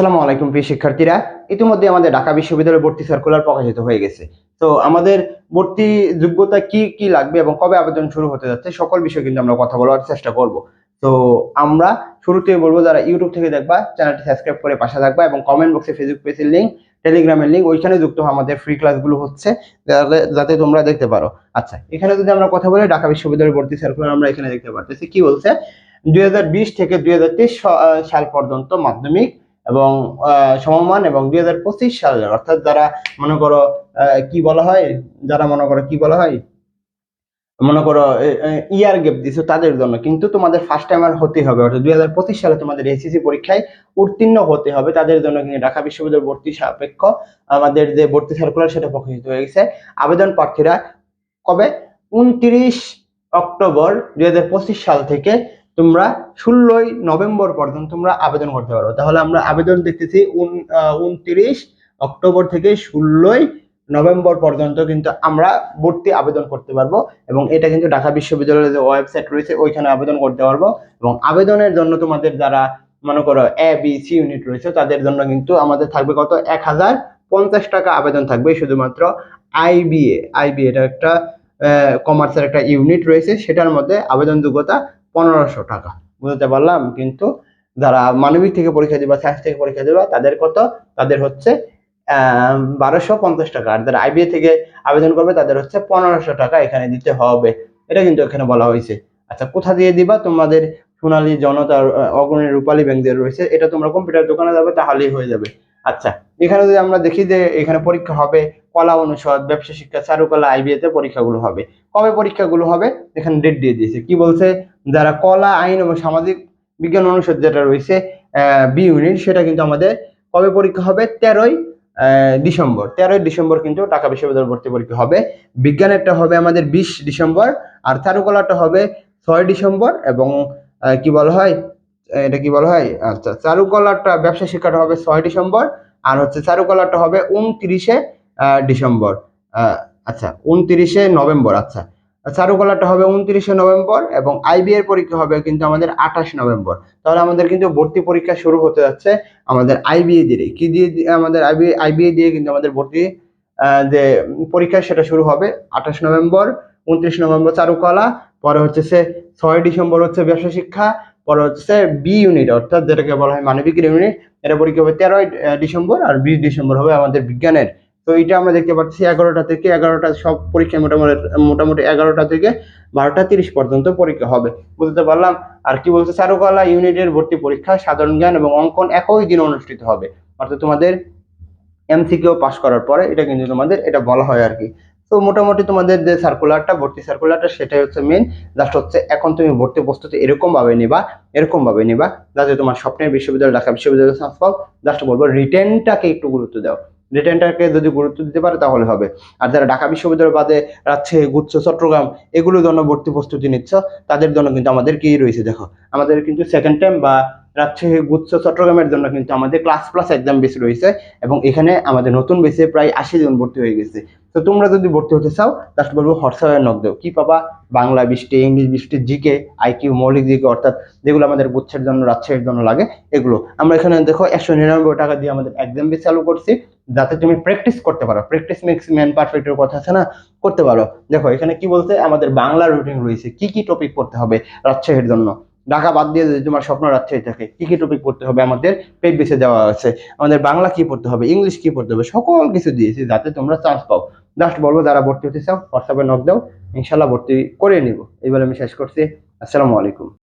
আসসালামু আলাইকুম প্রিয় শিক্ষার্থীরা। ইতিমধ্যে আমাদের ঢাকা বিশ্ববিদ্যালয়ের ভর্তি সার্কুলার প্রকাশিত হয়ে গেছে। তো আমাদের ভর্তি যোগ্যতা কি কি লাগবে এবং কবে আবেদন শুরু হতে যাচ্ছে, সকল বিষয়ে কিন্তু আমরা কথা বলার চেষ্টা করব। তো আমরা শুরুতেই বলব, যারা ইউটিউব থেকে দেখবা, চ্যানেলটি সাবস্ক্রাইব করে পাশে থাকবা এবং কমেন্ট বক্সে ফেসবুক পেজের লিঙ্ক টেলিগ্রামের লিঙ্ক ওইখানে যুক্ত আমাদের ফ্রি ক্লাসগুলো হচ্ছে, যাতে- যাতে তোমরা দেখতে পারো। আচ্ছা এখানে যদি আমরা কথা বলি, ঢাকা বিশ্ববিদ্যালয়ের ভর্তি সার্কুলার আমরা এখানে দেখতে পারতেছি। কি বলছে? দুই হাজার বিশ থেকে দুই হাজার তেইশ সাল পর্যন্ত মাধ্যমিক এবং সমমান এবং দুই হাজার পঁচিশ সাল অর্থাৎ যারা মনে করো কি বলা হয়, যারা মনে করো, কি বলা হয়, মনে করো ইয়ার গ্যাপ দিছো তাদের জন্য। কিন্তু তোমাদের ফার্স্ট টাইমার হতে হবে। অর্থাৎ দুই হাজার পঁচিশ সালে তোমাদের এসএসসি পরীক্ষায় উত্তীর্ণ হতে হবে। তাদের জন্য কিন্তু ঢাকা বিশ্ববিদ্যালয় ভর্তি সাপেক্ষ আমাদের যে ভর্তি সার্কুলার সেটা প্রকাশিত হয়ে গেছে। আবেদন প্রার্থীরা কবে? উনত্রিশ অক্টোবর দুই হাজার পঁচিশ সাল থেকে তোমরা ষোলোই নভেম্বর পর্যন্ত তোমরা আবেদন করতে পারো। তাহলে আমরা আবেদন দেখতেছি উনত্রিশ অক্টোবর থেকে ষোলোই নভেম্বর পর্যন্ত কিন্তু আমরা ভর্তি আবেদন করতে পারব এবং এটা কিন্তু ঢাকা বিশ্ববিদ্যালয়ের যে ওয়েবসাইট রয়েছে, ওইখানে আবেদন করতে পারব এবং আবেদনের জন্য তোমাদের যারা মনে করো এ বি সি ইউনিট রয়েছে, তাদের জন্য কিন্তু আমাদের থাকবে কত? এক হাজার পঞ্চাশ টাকা আবেদন থাকবে, শুধুমাত্র আইবিএ আইবিএ এটা একটা কমার্সের একটা ইউনিট রয়েছে, সেটার মধ্যে আবেদন যোগ্যতা পনেরোশো টাকা। বুঝতে পারলাম? কিন্তু যারা মানবিক থেকে পরীক্ষা দিবা সায়েন্স থেকে পরীক্ষা দিবা, তাদের কত? তাদের হচ্ছে বারোশো পঞ্চাশ টাকা। আর যারা আইবিএ থেকে আবেদন করবে, তাদের হচ্ছে পনেরোশো টাকা এখানে দিতে হবে। এটা কিন্তু এখানে বলা হয়েছে। আচ্ছা কোথা দিয়ে দিবা? তোমাদের সোনালী জনতা অগ্রণী রূপালী ব্যাংক দিয়ে রয়েছে। এটা তোমরা কম্পিউটার দোকানে যাবে, তাহলেই হয়ে যাবে। আচ্ছা এখানে যদি আমরা দেখি যে এখানে পরীক্ষা হবে, কলা অনুষদ, ব্যবসা শিক্ষা, চারুকলা আইবিএ তে পরীক্ষাগুলো হবে। কবে পরীক্ষাগুলো হবে? এখানে ডেট দিয়ে দিয়েছে। কি বলছে? যারা কলা, আইন এবং সামাজিক বিজ্ঞান অনুষদ যেটা রয়েছে বি ইউনিট সেটা কিন্তু আমাদের কবে পরীক্ষা হবে? তেরোই ডিসেম্বর। তেরোই ডিসেম্বর কিন্তু ঢাকা বিশ্ববিদ্যালয় ভর্তি পরীক্ষা হবে। বিজ্ঞানেরটা হবে আমাদের বিশ ডিসেম্বর আর চারুকলাটা হবে ছয় ডিসেম্বর এবং কি বলা হয়? এটা কি বলা হয়? আচ্ছা চারুকলাটা ব্যবসা শিক্ষাটা হবে ছয় ডিসেম্বর আর হচ্ছে চারুকলাটা হবে উনত্রিশে ডিসেম্বর। আচ্ছা উনত্রিশে নভেম্বর আচ্ছা। চারুকলাটা হবে উনত্রিশে নভেম্বর এবং আইবি এর পরীক্ষা হবে কিন্তু আমাদের আঠাশ নভেম্বর। তাহলে আমাদের কিন্তু ভর্তি পরীক্ষা শুরু হতে যাচ্ছে আমাদের আইবিএ দিয়ে কি দিয়ে আমাদের আইবি আইবিএ দিয়ে কিন্তু আমাদের ভর্তি যে পরীক্ষা সেটা শুরু হবে আঠাশ নভেম্বর, উনত্রিশ নভেম্বর চারুকলা, পরে হচ্ছে সে ছয় ডিসেম্বর হচ্ছে ব্যবসা শিক্ষা, পরে হচ্ছে বি ইউনিট, অর্থাৎ যেটাকে বলা হয় মানবিক ইউনিট, এটা পরীক্ষা হবে তেরোই ডিসেম্বর আর বিশ ডিসেম্বর হবে আমাদের বিজ্ঞানের তো এটা আমরা দেখতে পাচ্ছি এগারোটা থেকে এগারোটা, সব পরীক্ষা মোটামুটি মোটামুটি এগারোটা থেকে বারোটা তিরিশ পর্যন্ত পরীক্ষা হবে। বুঝতে পারলাম? আর কি বলছে? চারুকলা ইউনিটের ভর্তি পরীক্ষা, সাধারণ জ্ঞান এবং অঙ্কন একই দিন অনুষ্ঠিত হবে। অর্থাৎ তোমাদের এমসিকিউ পাস করার পরে এটা কিন্তু তোমাদের, এটা বলা হয় আর কি। তো মোটামুটি তোমাদের যে সার্কুলারটা ভর্তি সার্কুলারটা সেটাই হচ্ছে মেন জাস্ট হচ্ছে এখন তুমি ভর্তি প্রস্তুতি এরকম ভাবে নিবা এরকম ভাবে নিবা, যাতে তোমার স্বপ্নের বিশ্ববিদ্যালয়, ঢাকা বিশ্ববিদ্যালয় জাস্ট বলব রিটেনটাকে একটু গুরুত্ব দাও। রিটেনটাকে যদি গুরুত্ব দিতে পারে তাহলে হবে। আর যারা ঢাকা বিশ্ববিদ্যালয় বাদে রাজশাহী গুচ্ছ, চট্টগ্রাম, এগুলোর জন্য ভর্তি প্রস্তুতি নিচ্ছ, তাদের জন্য কিন্তু আমাদের কি রয়েছে দেখো। আমাদের কিন্তু সেকেন্ড টাইম বা রাজশাহী গুচ্ছ চট্টগ্রামের জন্য কিন্তু আমাদের ক্লাস প্লাস এক্সাম বেস রয়েছে এবং এখানে আমাদের নতুন বেসে প্রায় আশি জন ভর্তি হয়ে গেছে। তো তোমরা যদি ভর্তি হতে চাও জাস্ট বলব হোয়াটসঅ্যাপে নক কি পাবা? বাংলা বৃষ্টি, ইংলিশ বৃষ্টি জিকে আইকিউ মৌলিক জিকে অর্থাৎ যেগুলো আমাদের গুচ্ছের জন্য, রাজশাহীর জন্য লাগে, এগুলো। আমরা এখানে দেখো একশো নিরানব্বই টাকা দিয়ে আমাদের এক্সাম বেস চালু করছি, যাতে তুমি প্র্যাকটিস করতে পারো। প্র্যাকটিস মেক্স ম্যান পারফেক্টের কথা আছে না? করতে পারো। দেখো, এখানে কি বলছে? আমাদের বাংলা রুটিন রয়েছে। কি কি টপিক পড়তে হবে রাজশাহীর জন্য? ঢাকা বাদ দিয়ে যদি তোমার স্বপ্ন রাজশাহী থাকে, কি কি টপিক পড়তে হবে? আমাদের পেট বেসে দেওয়া আছে। আমাদের বাংলা কি পড়তে হবে? ইংলিশ কি পড়তে হবে? সকল কিছু দিয়েছি যাতে তোমরা চান্স পাও। জাস্ট বলব যারা ভর্তি হতে চাও হোয়াটসঅ্যাপে নক দাও ইনশাল্লাহ ভর্তি করে নিব। এইবার আমি শেষ করছি। আসসালামু আলাইকুম।